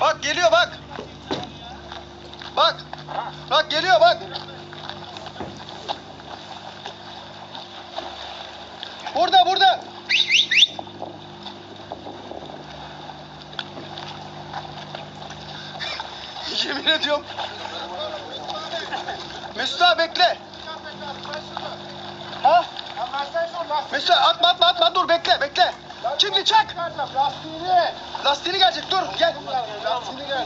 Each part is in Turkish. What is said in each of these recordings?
Bak geliyor bak. Bak. Bak geliyor bak. Burada burada. Yemin ediyorum. Mesut abi bekle. Ha? Mesut abi atma atma atma dur bekle bekle. Şimdi çak. Lastiğini. Lastiğini gelecek dur gel.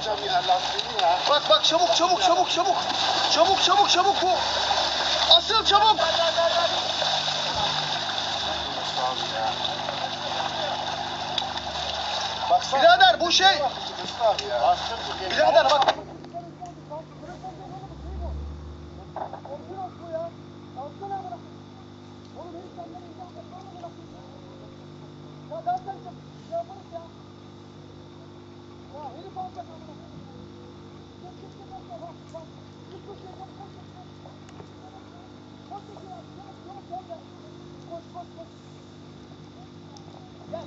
Geleceğim ya lastiğini ya. Bak bak çabuk çabuk çabuk çabuk. Çabuk çabuk çabuk bu. Asıl çabuk. Baksana. Birader bu şey. Birader bak. Gel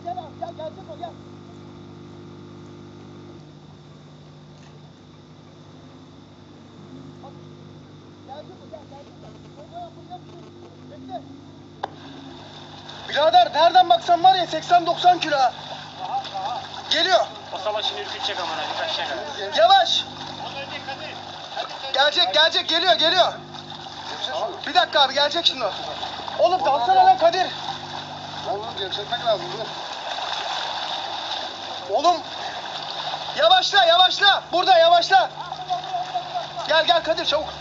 gel abi gel gelecek o gel. Birader nereden baksan var ya 80-90 kilo. ha. Geliyor. O savaşın ürkütecek amına birkaç şey kadar. Yavaş. Gelecek gelecek geliyor geliyor. Bir dakika abi gelecek şimdi o. Oğlum dalsana lan Kadir. Oğlum gevşetmek lazım dur. Oğlum. Yavaşla yavaşla. Burada yavaşla. Gel gel Kadir çabuk.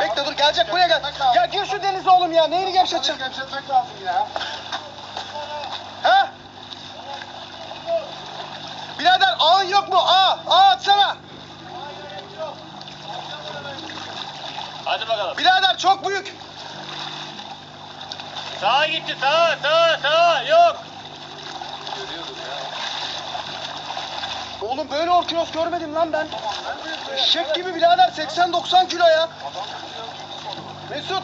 Bekle dur gelecek buraya gel. Ya gir şu denize oğlum ya. Neyini gevşeteceksin? gevşetmek lazım ya. Ha? Birader ağın yok mu? Ağ. Ağ atsana. Hadi bakalım. Birader çok büyük. Sağa gitti sağa sağa sağa yok. Oğlum böyle orkinos görmedim lan ben. Eşek gibi birader 80-90 kilo ya. Mesut.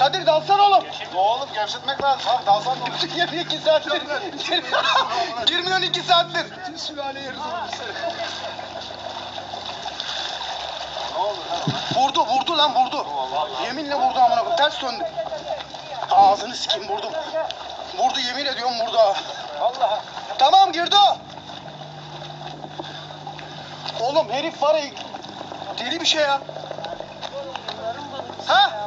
Kadir dalsana oğlum. Oğlum gevşetmek lazım. Abi dalsan ne olur? 22 saattir. Girmiyorsun 2 saattir. Bütün sülale yeriz? Vurdu vurdu lan vurdu. Yeminle vurdu amına koyayım. Ters döndü. Ağzını sikeyim vurdum. Vurdu yemin ediyorum vurdu ha. Vallahi. Tamam girdi o. Oğlum herif var ya. Deli bir şey ya. Ha?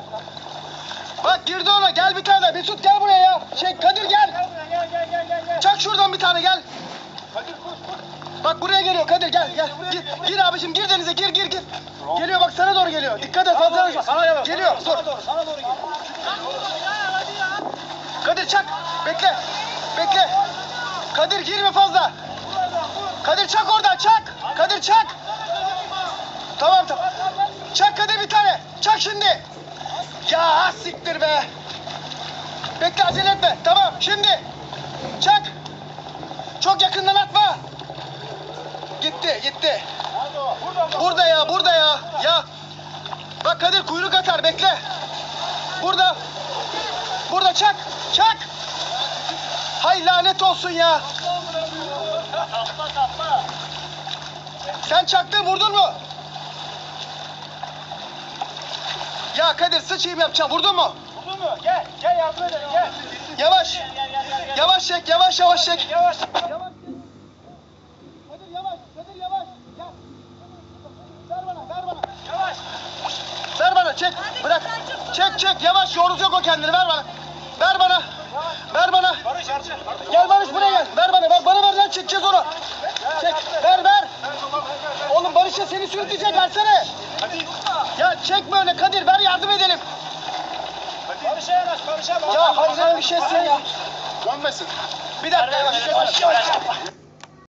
Bak girdi ona gel bir tane. Mesut gel buraya ya. Şey Kadir gel. Gel gel gel gel gel. Çak şuradan bir tane gel. Hadi koş koş. Bak buraya geliyor Kadir gel gel. Gir, gir abicim gir denize gir gir gir. Geliyor bak sana doğru geliyor. Dikkat et fazla yanaşma. Sana gel. Geliyor dur. Sana doğru sana doğru gel. Kadir çak. Bekle. Bekle. Kadir girme fazla. Kadir çak oradan çak. Kadir çak. Tamam tamam. Çak Kadir bir tane. Çak şimdi. Ya siktir be. Bekle acele etme. Tamam şimdi. Çak. Çok yakından atma. Gitti gitti. Burada ya burada ya. Ya. Bak Kadir kuyruk atar bekle. Burada. Burada çak. Çak. Hay lanet olsun ya. Sen çaktın vurdun mu? Ya Kadir sıçayım yapacağım vurdun mu? Buldun mu? Gel gel yardım edelim gel. Yavaş. Gel gel gel gel. gel. Yavaş çek yavaş yavaş çek. Yavaş. Yavaş. Kadir yavaş. Kadir yavaş. Gel. Ver bana ver bana. Yavaş. Ver bana çek. Bırak. Çek çek yavaş yoracak o kendini ver bana. Ver bana. Ver bana. Barış Arçın. Gel Barış buraya gel. Ver bana. Bak bana ver lan çekeceğiz onu. Çek. Ver ver. Oğlum Barış'a seni sürükleyecek versene. Hadi. Ya çekme öyle Kadir ver yardım edelim. Barış'a yanaş Barış'a. Ya hayır bir şeysin ya. Dönmesin. Bir dakika yavaş yavaş yavaş.